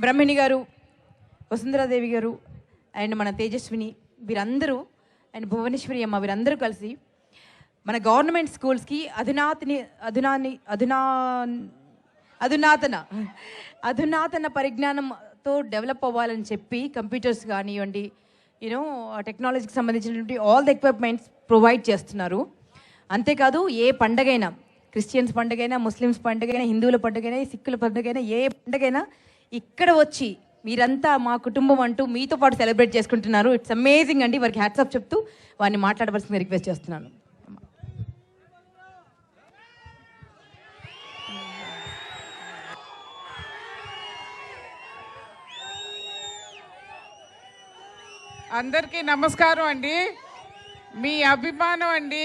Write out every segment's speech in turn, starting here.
బ్రహ్మిణి గారు వసుంధరాదేవి గారు అండ్ మన తేజస్విని వీరందరూ అండ్ భువనేశ్వరి అమ్మ వీరందరూ కలిసి మన గవర్నమెంట్ స్కూల్స్కి అధునాతిని అధునాని అధునా అధునాతన అధునాతన పరిజ్ఞానంతో డెవలప్ అవ్వాలని చెప్పి కంప్యూటర్స్ కానివ్వండి యూనో టెక్నాలజీకి సంబంధించినటువంటి ఆల్ ద ఎక్విప్మెంట్స్ ప్రొవైడ్ చేస్తున్నారు. అంతేకాదు ఏ పండగైనా క్రిస్టియన్స్ పండుగైనా ముస్లిమ్స్ పండుగైనా హిందువుల పండుగైనా సిక్కుల పండుగైనా ఏ పండుగైనా ఇక్కడ వచ్చి మీరంతా మా కుటుంబం అంటూ మీతో పాటు సెలబ్రేట్ చేసుకుంటున్నారు. ఇట్స్ అమేజింగ్ అండి. వారికి హ్యాట్సాప్ చెప్తూ వారిని మాట్లాడవలసింది రిక్వెస్ట్ చేస్తున్నాను. అందరికీ నమస్కారం అండి. మీ అభిమానం అండి.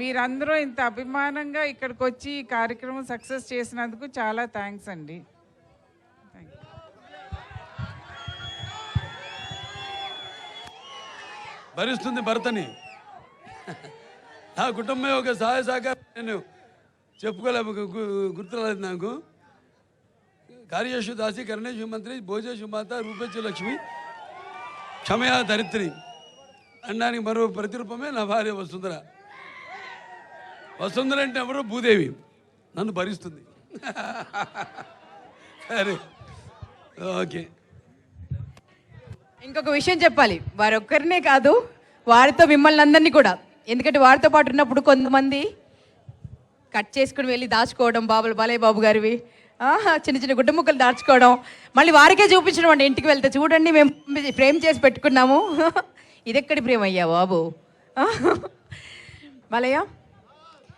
మీరందరూ ఇంత అభిమానంగా ఇక్కడికి వచ్చి ఈ కార్యక్రమం సక్సెస్ చేసినందుకు చాలా థ్యాంక్స్ అండి. భరిస్తుంది భర్తని. నా కుటుంబం ఒక సహాయ సహకారం నేను చెప్పుకోలే గుర్తురాలేదు నాకు. కార్యేషు దాసి కరణేశ్వర మంత్రి భోజేషు మాత రూపేషు లక్ష్మి క్షమయా దరిత్రి అనడానికి మరో ప్రతిరూపమే నా భార్య వసుంధర. వసుంధర అంటే ఎవరు భూదేవి. నన్ను భరిస్తుంది. సరే. ఓకే. ఇంకొక విషయం చెప్పాలి. వారొక్కరినే కాదు వారితో మిమ్మల్ని అందరినీ కూడా. ఎందుకంటే వారితో పాటు ఉన్నప్పుడు కొంతమంది కట్ చేసుకుని వెళ్ళి దాచుకోవడం బాబులు బాలయ్య బాబు గారివి చిన్న చిన్న గుడ్డ ముక్కలు దాచుకోవడం. మళ్ళీ వారికే చూపించడం అండి ఇంటికి వెళ్తే. చూడండి మేము ప్రేమ చేసి పెట్టుకున్నాము. ఇదెక్కడి ప్రేమ అయ్యా బాబు? బాలయ్య?